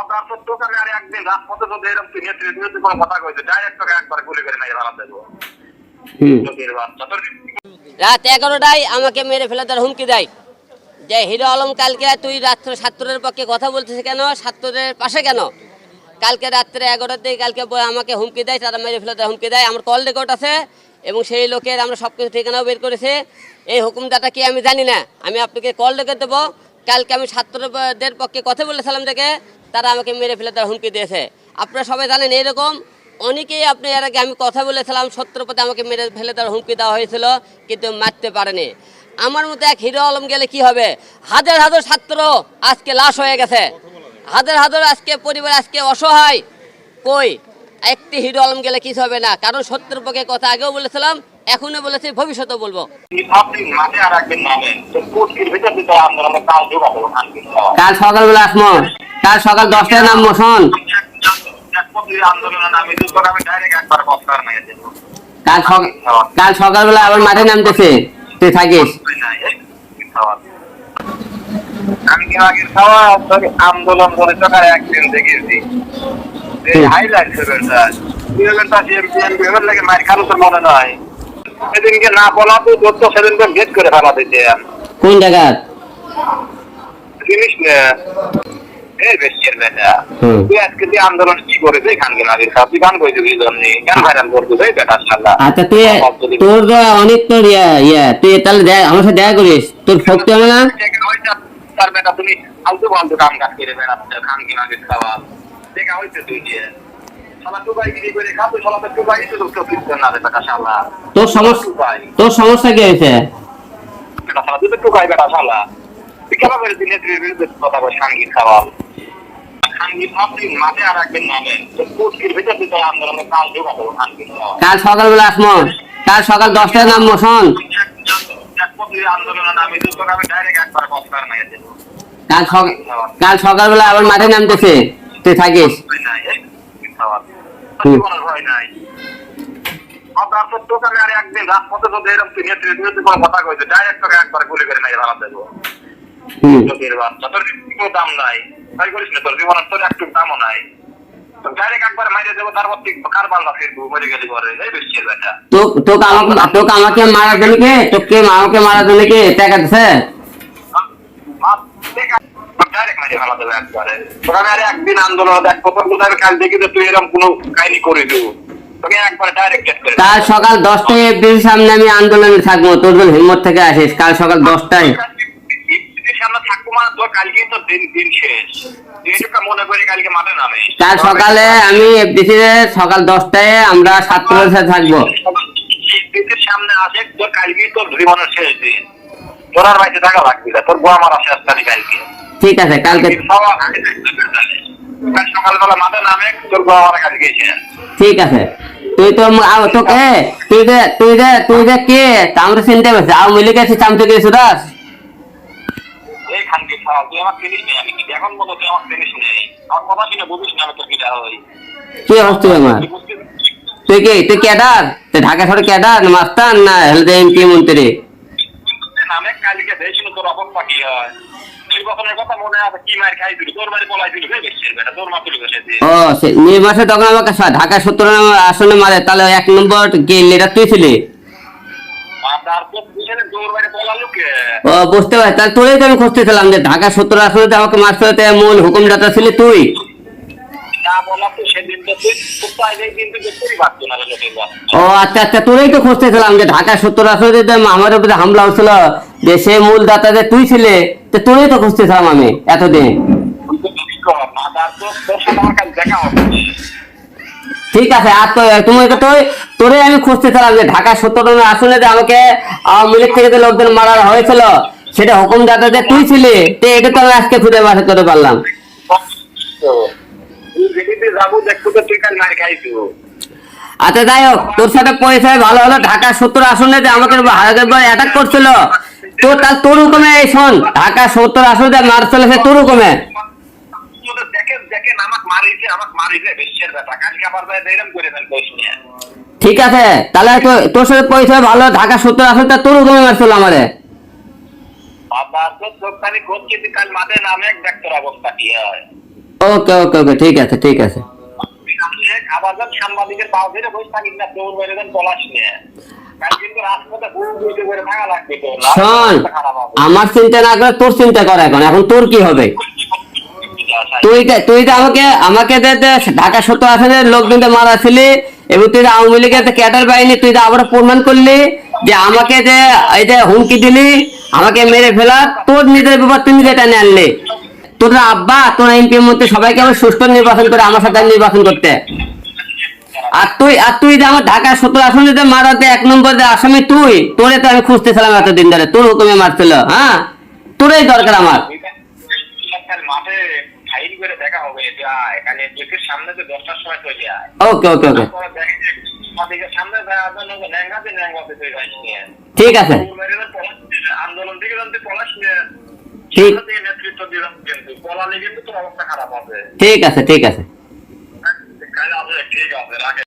আপনার তো আর একদিন রাজপথে যদি এরকম নেত্রী বিরুদ্ধে কোনো কথা কইছে ডাইরেক্ট একবার গুলি করে মেরে ফেলা দেবো। হুম। লোকের বাচ্চা তোর রাত এগারোটায় আমাকে মেরে ফেলে তার হুমকি দেয়। যে হিরো আলম কালকে তুই রাত্র সাত্তরের পক্ষে কথা বলতেছিস কেন? সাত্তরের পাশে কেন? কালকে রাত্রে এগারোটার দিকে কালকে আমাকে হুমকি দেয় তারা মেরে ফেলে তার হুমকি দেয়। আমার কল রেকর্ড আছে এবং সেই লোকের আমরা সব কিছু ঠিকানাও বের করেছে। এই হুকুমদাটা কি আমি জানি না। আমি আপনাকে কল রেখে দেবো। কালকে আমি ছাত্রদের পক্ষে কথা বলেছিলাম দেখে তারা আমাকে মেরে ফেলে, তার হুমকি দিয়েছে। আপনারা সবাই জানেন এইরকম অনেকেই আপনি এর আগে আমি কথা বলেছিলাম সত্তর পথে আমাকে মেরে ফেলে তার হুমকি দেওয়া হয়েছিল, কিন্তু মারতে পারেনি। আমার মতো এক হিরো আলম গেলে কি হবে? হাজার হাজার ছাত্র আজকে লাশ হয়ে গেছে। হাজার হাজার আজকে পরিবার, আজকে অসহায়। কই? একটি হিরো আলম গেলে কিছু হবে না। কারণ সত্তর পক্ষে কথা আগেও বলেছিলাম এখনও বলেছি ভবিষ্যতে বলব। কাল সকালবেলা আসমো কাল সকাল দশটায় নাম শোন। আন্দোলনে নামে তোকে আমি ডাইরেক্ট একবার বস্তার মেয়ে দেবো। কাল সকাল কাল সকালবেলা আবার মাঠে নামতেছে। তুই থাকিস। আমি কি আগের খাওয়া? আন্দোলন করে তোকে একদিন দেখেছি হাইলাইট সিএমপি এবার লাগে মার খালো তোর মনে নয়। সেদিনকে না বলা তো তোর সেদিনকে গেট করে ফেলা দিতে কোন জায়গা? জিনিস না। এই বেশির বেটা। তুই আজকে তুই আন্দোলন কি করেছে খানকে নাগের খাওয়া তুই গান কইতে কি জন্য? কেন ভাইরাল করতে এই বেটা শালা? আচ্ছা তুই তোর অনেক তোর ইয়া ইয়া। তুই তাহলে দেখ আমার সাথে দেখা করিস। তোর শক্তি হবে না? তার বেটা তুমি আলতু ফালতু কাম কাজ করে বেড়াচ্ছে খানকে নাগের খাওয়া দেখা হইছে তুই দিয়ে তোর সমস্যা তোর সমস্যা কি হয়েছে কাল সকালবেলা আসমো। কাল সকাল দশটায় নামে সকাল কাল সকালবেলা আবার মাঠে নামতেছে। তুই থাকিস। ভয় নাই, আর একদিন রাজপথে যদি এরকম কোনো কথা কইছে, একবার গুলি করে মেরে দেবো। তোর দাম নাই। তাই করিস না, তোর জীবনের তোর একটু দামও নাই। মরে আমাকে মারার জন্য কে? তোকে আমাকে মারার জন্য কে? টাকা দিছে? ফেলা দেবো একবারে। আর একদিন আন্দোলন দেখ প্রথম কথা আমি কাল দেখি তুই এরকম কোনো কাহিনী করে দেবো। কাল সকাল দশটায় সামনে আমি আন্দোলনে থাকব তোর জন্য হিম্মত থেকে আসিস কাল সকাল দশটায়। মানে কালকে কাল সকালে আমি সকাল দশটায় আমরা ছাত্রদের সাথে থাকব। সামনে আসে তোর কালকেই তোর জীবনের শেষ দিন। তোর আর বাড়িতে থাকা লাগবে তোর শেষ তারিখ কালকে। ঠিক আছে কালকে সকালবেলা নামে তোর ঠিক আছে। তুই তো তোকে তুই যে তুই যে তুই যে কে? তা আমরা চিনতে পারছি আওয়ামী লীগের সে চামচে গেছি দাস তুই কি তুই ক্যাডার? ঢাকা শহরে ক্যাডার মাস্টার না হেলথ এমপি মন্ত্রী? নামে কালকে দেখছিল তোর অবস্থা কি হয়। নির্বাচনে তখন আমাকে ঢাকা সত্তর আসনে মারে তাহলে এক নম্বর কে লিডার তুই ছিলি? ও বুঝতে তাহলে তো আমি খুঁজতেছিলাম যে ঢাকা সত্তর আসনে আমাকে মারতে মূল হুকুমদাতা ছিলি তুই। ও আচ্ছা আচ্ছা তোরই তো খুঁজতেছিলাম যে ঢাকা সত্তর আসনে আমার উপরে হামলা হচ্ছিল যে সে মূল দাতা যে তুই ছিলে, তো তোরই তো খুঁজতেছিলাম আমি এতদিন। ঠিক আছে, আর তো তুমি তো তোর আমি খুঁজতেছিলাম যে ঢাকা সত্তর আসনে যে আমাকে আওয়ামী লীগ থেকে যে লোকজন মারা হয়েছিল, সেটা হুকুম দাতা যে তুই ছিলি এটা তো আমি আজকে খুঁজে বার করতে পারলাম। আচ্ছা যাই হোক, তোর সাথে পয়সায় ভালো হলো, ঢাকা সত্তর আসনে যে আমাকে অ্যাটাক করছিল তো তার তোর হুকুমে এই শোন ঢাকা সত্তর আসনে যে মার চলেছে তোর নিয়ে ঠিক আছে তাহলে তোর সাথে পয়সা ভালো ঢাকা সত্তর মারছিল আমারে। বাবা তো দোকানি করছি তুই কাল মাঠে নামে দেখ তোর অবস্থা কি হয়? ওকে ওকে ওকে ঠিক আছে ঠিক আছে। আবার যখন সাংবাদিকের পাও ধরে বসে থাকিস না দৌড় মেরে পলাশ নিয়ে। শোন। আমার চিন্তা না করে তোর চিন্তা কর এখন এখন তোর কি হবে? তুই তুই তো আমাকে আমাকে ঢাকা সত্য আসলে লোকজনকে মারাছিলি এবং তুই আওয়ামী লীগের ক্যাডার বাহিনী তুই তো আবার প্রমাণ করলি যে আমাকে যে এই যে হুমকি দিলি আমাকে মেরে ফেলা তোর নিজের ব্যাপার তুমি যেটা নিয়ে আনলি। তোর আব্বা তোর এমপি মধ্যে সবাইকে আবার সুষ্ঠু নির্বাচন করে আমার সাথে নির্বাচন করতে। আর তুই আর তুই যে আমার ঢাকা সত্তর আসনে যে মারাতে এক নম্বর আসামি তুই তোরে তো আমি খুঁজতেছিলাম এতদিন ধরে তোর হুকুমে মারছিল হ্যাঁ? তোরই দরকার আমার। মাঠে ফাইল করে দেখা হবে যা এখানে চোখের সামনে তো দশটার সময় চলে যায় ওকে ওকে ওকে। তারপরে দেখে যে আমাদের সামনে যাওয়ার জন্য ন্যাংরাতে ন্যাংরাতে তুই যাইস নিয়ে। ঠিক আছে। আন্দোলন থেকে জানতে পলাশ ঠিক। নেতৃত্ব দিলাম কিন্তু পলালে কিন্তু তোর অবস্থা খারাপ হবে। ঠিক আছে ঠিক আছে। Diego, ¿verdad? Que...